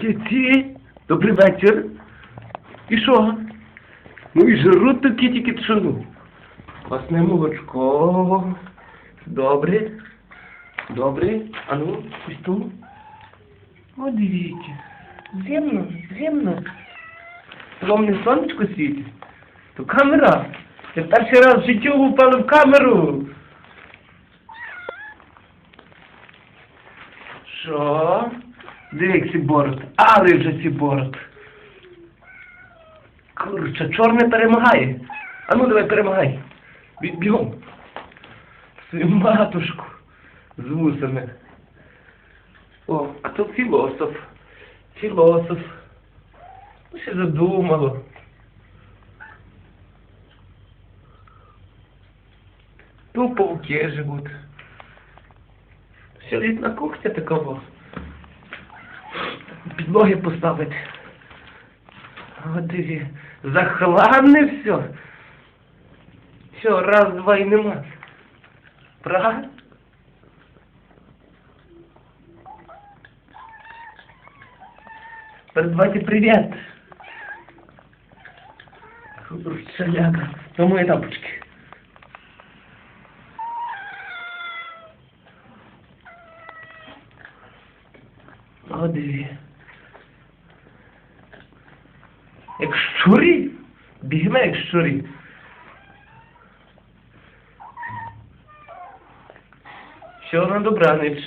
Кіті, добрий вечір. І що? Ну і жруть такі тільки тшину. Власне молочко. Добре. Добре. А ну, пусту. О, дивіться. Зимно, зимно. Вам сонечко світить? То камера. Я перший раз в житті упала в камеру. Що? Диви, ці борот. Але вже ці борот. Курча, чорне перемагає. А ну давай перемагай. Бі- Бігом. Свою матушку з вусами. О, а то філософ. Філософ. Ну, ще задумало. Тут пауки живуть. Ще літна кухня такого. Підлоги поставити. От диві. Захланне все. Все, раз, два і нема. Правда? Передавайте привет. Шаляга. То мої тапочки. О, диві. Як щурі? Бігме, як щурі. Все на добраніч.